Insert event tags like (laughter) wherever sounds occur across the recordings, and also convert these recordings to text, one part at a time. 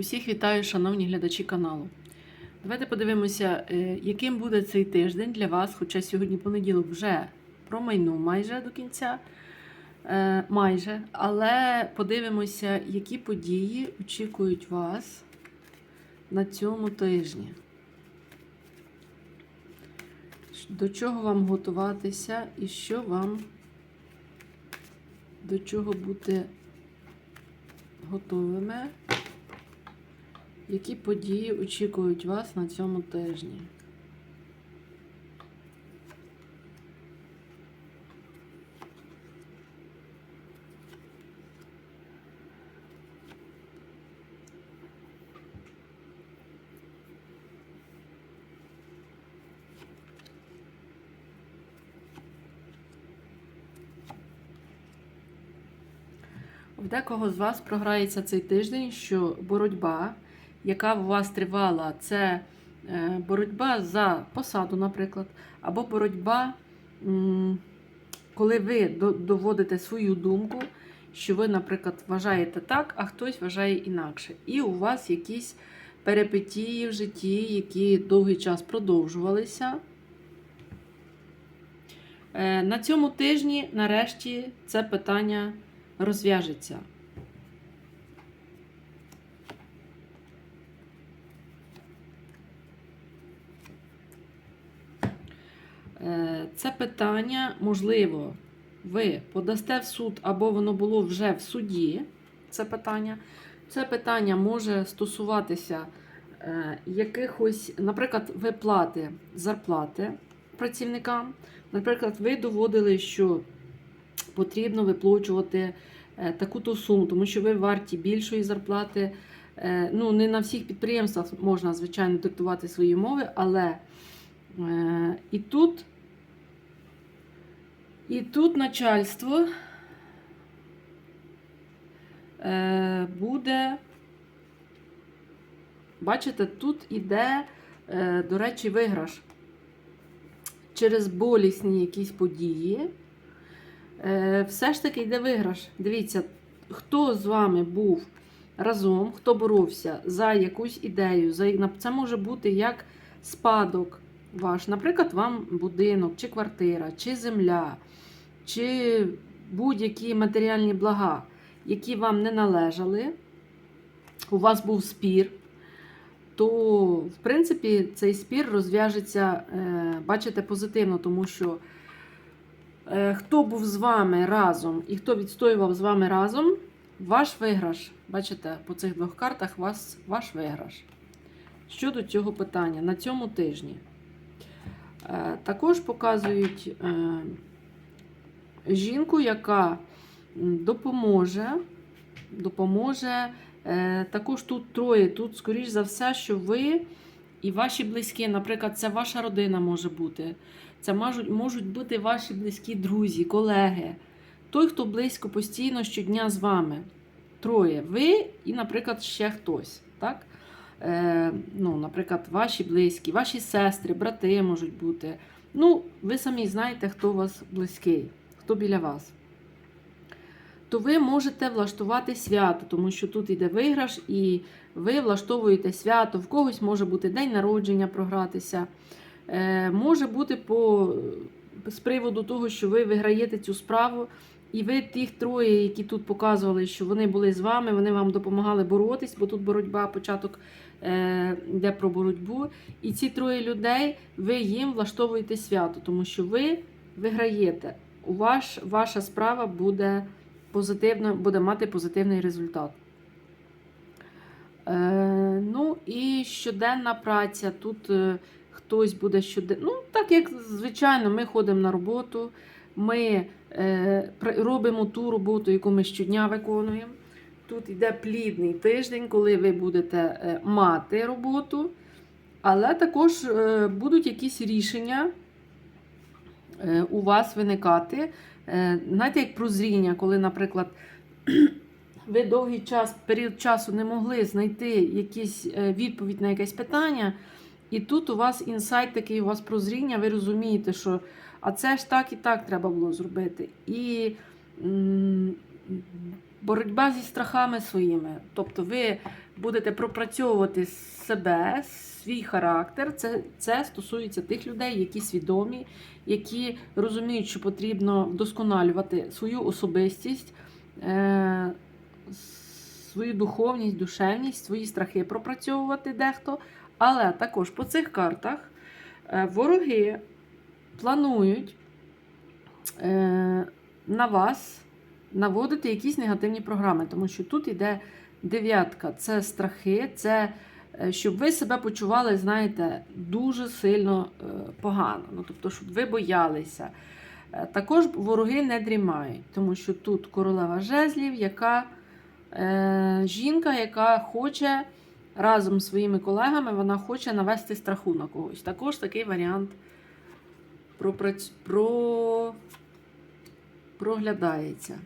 Усіх вітаю, шановні глядачі каналу. Давайте подивимося, е, яким буде цей тиждень для вас, хоча сьогодні понеділок вже промайнув майже до кінця. Е, Майже, але подивимося, які події очікують вас на цьому тижні. До чого вам готуватися і що вам до чого бути готовими? Які події очікують вас на цьому тижні? В декого з вас програється цей тиждень, що боротьба, яка у вас тривала, це е, боротьба за посаду, наприклад, або боротьба, коли ви доводите свою думку, що ви, наприклад, вважаєте так, а хтось вважає інакше. І у вас якісь перипетії в житті, які довгий час продовжувалися. Е, На цьому тижні, нарешті, це питання розв'яжеться. Е, Це питання, можливо, ви подасте в суд, або воно було вже в суді. Це питання. Це питання може стосуватися е, якихось, наприклад, виплати зарплати працівникам. Наприклад, ви доводили, що потрібно виплачувати е, таку-то суму, тому що ви варті більшої зарплати. Е, Ну, не на всіх підприємствах можна, звичайно, диктувати свої умови, але е, і тут, і тут начальство е, буде. Бачите, тут іде, е, до речі, виграш через болісні якісь події. Е, все ж таки йде виграш. Дивіться, хто з вами був разом, хто боровся за якусь ідею, за, це може бути як спадок ваш. Наприклад, вам будинок, чи квартира, чи земля, чи будь-які матеріальні блага, які вам не належали. У вас був спір. То, в принципі, цей спір розв'яжеться, е, бачите, позитивно, тому що Е, хто був з вами разом і хто відстоював з вами разом, ваш виграш. Бачите, по цих двох картах вас, ваш виграш. Щодо цього питання на цьому тижні. Е, Також показують е, жінку, яка допоможе. допоможе. Е, Також тут троє. Тут, скоріш за все, що ви і ваші близькі, наприклад, це ваша родина може бути. Це можуть, можуть бути ваші близькі друзі, колеги. Той, хто близько постійно щодня з вами. Троє. Ви і, наприклад, ще хтось. Так? Е, ну, Наприклад, ваші близькі, ваші сестри, брати можуть бути. Ну, ви самі знаєте, хто у вас близький, хто біля вас. То ви можете влаштувати свято, тому що тут йде виграш, і ви влаштовуєте свято. В когось може бути день народження програтися. Е, може бути по, з приводу того, що ви виграєте цю справу, і ви тих троє, які тут показували, що вони були з вами, вони вам допомагали боротись, бо тут боротьба, початок е, йде про боротьбу. І ці троє людей, ви їм влаштовуєте свято, тому що ви виграєте. У ваш, ваша справа буде позитивно, буде мати позитивний результат. Е, ну і щоденна праця. Тут е, хтось буде щоденно. Ну, так як звичайно, ми ходимо на роботу, ми робимо ту роботу, яку ми щодня виконуємо. Тут йде плідний тиждень, коли ви будете е, мати роботу, але також е, будуть якісь рішення е, у вас виникати. Е, знаєте, як прозріння, коли, наприклад, (clears throat) ви довгий час, період часу не могли знайти якісь е, відповідь на якесь питання, і тут у вас інсайт такий, у вас прозріння, ви розумієте, що а це ж так і так треба було зробити. І боротьба зі страхами своїми. Тобто ви будете пропрацьовувати себе, свій характер. Це, це стосується тих людей, які свідомі, які розуміють, що потрібно вдосконалювати свою особистість, е, свою духовність, душевність, свої страхи пропрацьовувати дехто. Але також по цих картах е, вороги планують е, на вас наводити якісь негативні програми, тому що тут йде дев'ятка це страхи, це е, щоб ви себе почували, знаєте, дуже сильно е, погано. Ну, тобто, щоб ви боялися. Також вороги не дрімають, тому що тут королева жезлів, яка е, жінка, яка хоче разом з своїми колегами, вона хоче навести страху на когось. Також такий варіант пропрац... про... проглядається.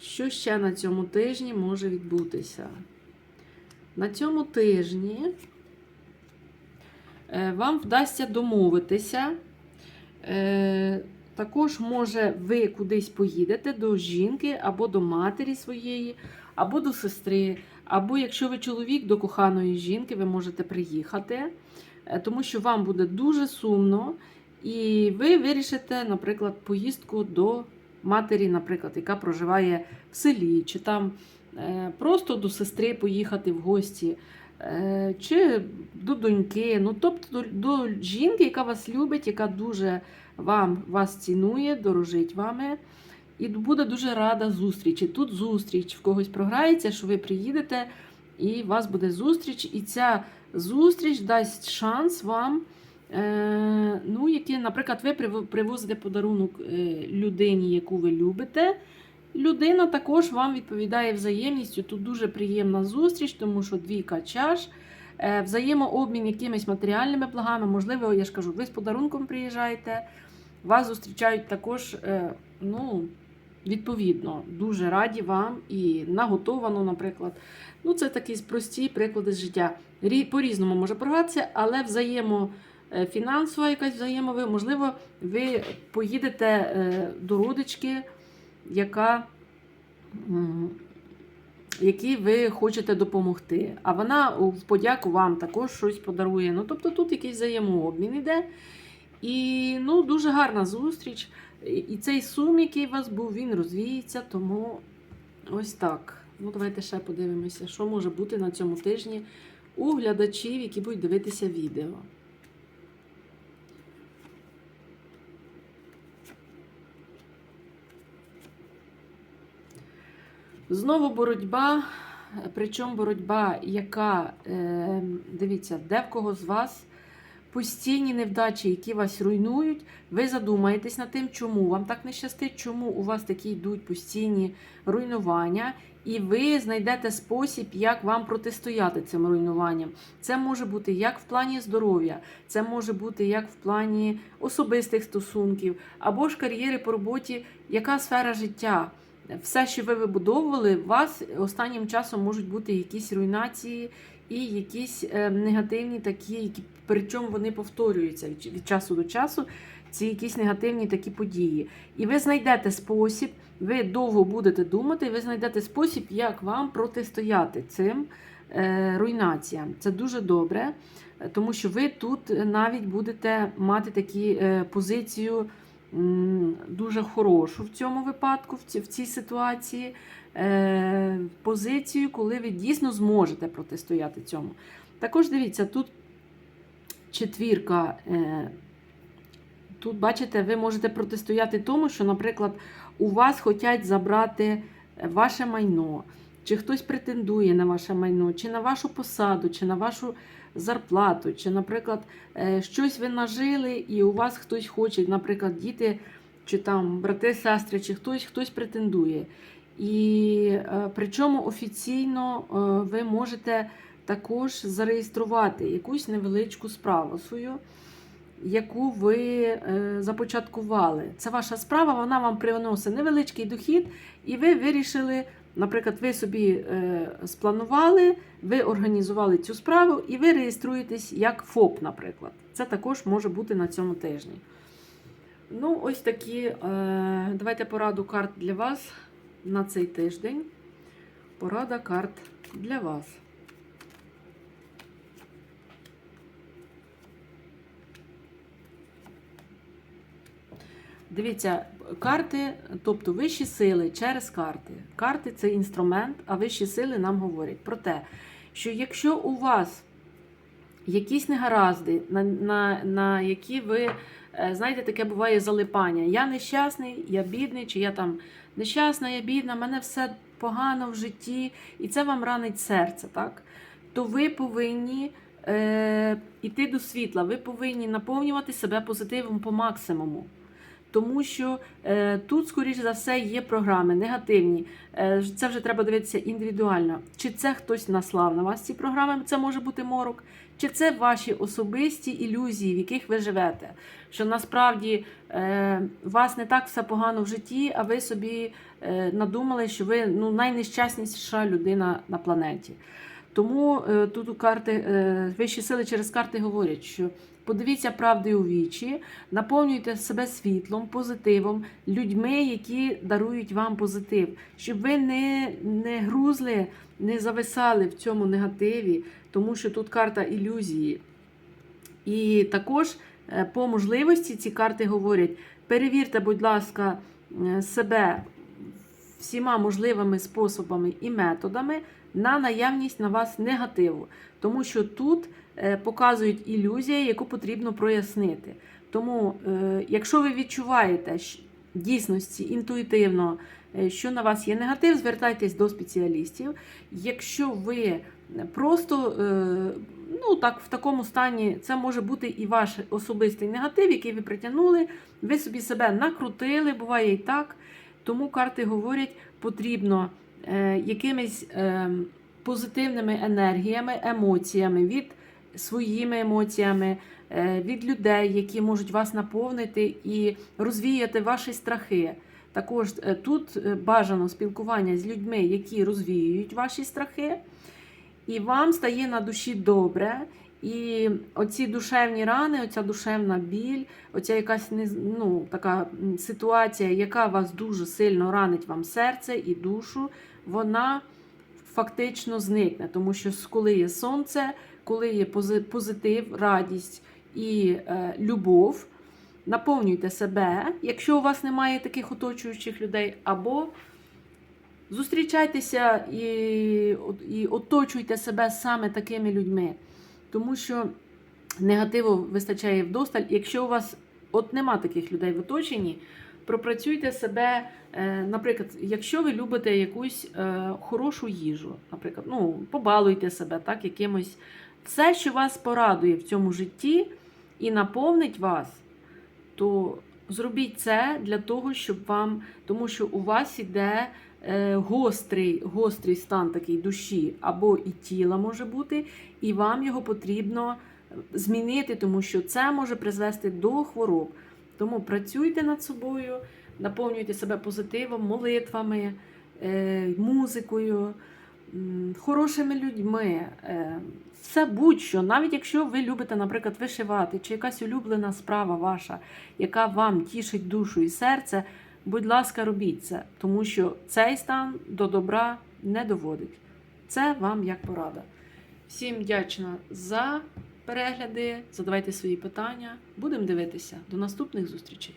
Що ще на цьому тижні може відбутися? На цьому тижні е, вам вдасться домовитися. Е, Також, може, ви кудись поїдете до жінки або до матері своєї, або до сестри, або якщо ви чоловік до коханої жінки, ви можете приїхати, тому що вам буде дуже сумно, і ви вирішите, наприклад, поїздку до матері, наприклад, яка проживає в селі, чи там е, просто до сестри поїхати в гості, е, чи до доньки, ну тобто до жінки, яка вас любить, яка дуже вам вас цінує, дорожить вами. І буде дуже рада зустрічі. Тут зустріч в когось програється, що ви приїдете, і у вас буде зустріч, і ця зустріч дасть шанс вам. Е, ну, які, наприклад, ви привозите подарунок е, людині, яку ви любите. Людина також вам відповідає взаємністю. Тут дуже приємна зустріч, тому що двійка чаш, е, взаємообмін якимись матеріальними благами. Можливо, я ж кажу, ви з подарунком приїжджаєте, вас зустрічають також, ну, відповідно, дуже раді вам і наготовано, наприклад. Ну, це такі прості приклади з життя. Рі- По-різному може програтися, але взаємо. е, якась взаємови, можливо, ви поїдете е, до родички, яка, якій ви хочете допомогти. А вона в подяку вам також щось подарує. Ну, тобто тут якийсь взаємообмін іде. І ну, дуже гарна зустріч. І- цей сум, який у вас був, він розвіється, тому ось так. Ну, давайте ще подивимося, що може бути на цьому тижні у глядачів, які будуть дивитися відео. Знову боротьба, причому боротьба, яка, е, дивіться, де в кого з вас постійні невдачі, які вас руйнують, ви задумаєтесь над тим, чому вам так не щастить, чому у вас такі йдуть постійні руйнування, і ви знайдете спосіб, як вам протистояти цим руйнуванням. Це може бути як в плані здоров'я, це може бути як в плані особистих стосунків, або ж кар'єри по роботі, яка сфера життя. Все, що ви вибудовували, у вас останнім часом можуть бути якісь руйнації і якісь е, негативні такі, які, причому вони повторюються від, часу до часу. Ці якісь негативні такі події. І ви знайдете спосіб, ви довго будете думати, і ви знайдете спосіб, як вам протистояти цим е, руйнаціям. Це дуже добре, тому що ви тут навіть будете мати такі е, позицію дуже хорошу в цьому випадку, в цій ситуації. Е, позицію, коли ви дійсно зможете протистояти цьому. Також дивіться, тут четвірка. Е, тут, бачите, ви можете протистояти тому, що, наприклад, у вас хочуть забрати ваше майно, чи хтось претендує на ваше майно, чи на вашу посаду, чи на вашу зарплату, чи, наприклад, е, щось ви нажили, і у вас хтось хоче, наприклад, діти, чи там брати, сестри, чи хтось, хтось претендує. І е, причому офіційно е, ви можете також зареєструвати якусь невеличку справу свою, яку ви е, започаткували. Це ваша справа, вона вам приносить невеличкий дохід, і ви вирішили, наприклад, ви собі спланували, ви організували цю справу і ви реєструєтесь як ФОП, наприклад. Це також може бути на цьому тижні. Ну, ось такі. Давайте пораду карт для вас на цей тиждень. Порада карт для вас. Дивіться, карти, тобто вищі сили через карти. Карти це інструмент, а вищі сили нам говорять про те, що якщо у вас якісь негаразди, на, на, на які ви, знаєте, таке буває залипання. Я нещасний, я бідний, чи я там нещасна, я бідна, в мене все погано в житті, і це вам ранить серце, так? То ви повинні е, йти до світла, ви повинні наповнювати себе позитивом по максимуму. Тому що е, тут, скоріш за все, є програми негативні. Е, це вже треба дивитися індивідуально. Чи це хтось наслав на вас ці програми? Це може бути морок, чи це ваші особисті ілюзії, в яких ви живете? Що насправді е, у вас не так все погано в житті, а ви собі е, надумали, що ви ну, найнещасніша людина на планеті. Тому е, тут у карти е, вищі сили через карти говорять, що подивіться правди у вічі, наповнюйте себе світлом, позитивом, людьми, які дарують вам позитив, щоб ви не, не грузли, не зависали в цьому негативі, тому що тут карта ілюзії. І також е, по можливості ці карти говорять: перевірте, будь ласка, себе всіма можливими способами і методами на наявність на вас негативу. Тому що тут е, показують ілюзію, яку потрібно прояснити. Тому, е, якщо ви відчуваєте дійсності інтуїтивно, е, що на вас є негатив, звертайтесь до спеціалістів. Якщо ви просто ну, так, в такому стані, це може бути і ваш особистий негатив, який ви притягнули, ви собі себе накрутили, буває і так. Тому карти говорять, потрібно е, якимись е, позитивними енергіями, емоціями, від своїми емоціями, е, від людей, які можуть вас наповнити і розвіяти ваші страхи. Також тут бажано спілкування з людьми, які розвіюють ваші страхи, і вам стає на душі добре. І оці душевні рани, оця душевна біль, оця якась ну, така ситуація, яка вас дуже сильно ранить вам серце і душу, вона фактично зникне. Тому що коли є сонце, коли є позитив, радість і е, любов, наповнюйте себе, якщо у вас немає таких оточуючих людей, або зустрічайтеся і, і оточуйте себе саме такими людьми. Тому що негативу вистачає вдосталь. Якщо у вас от нема таких людей в оточенні, пропрацюйте себе, е, наприклад, якщо ви любите якусь е, хорошу їжу, наприклад, ну, побалуйте себе так, якимось все, що вас порадує в цьому житті і наповнить вас, то зробіть це для того, щоб вам, тому що у вас іде гострий, гострий стан такий душі або і тіла може бути, і вам його потрібно змінити, тому що це може призвести до хвороб. Тому працюйте над собою, наповнюйте себе позитивом, молитвами, е, музикою, хорошими людьми. е, Все будь-що, навіть якщо ви любите, наприклад, вишивати, чи якась улюблена справа ваша, яка вам тішить душу і серце, будь ласка, робіть це, тому що цей стан до добра не доводить. Це вам як порада. Всім вдячна за перегляди. Задавайте свої питання. Будемо дивитися. До наступних зустрічей.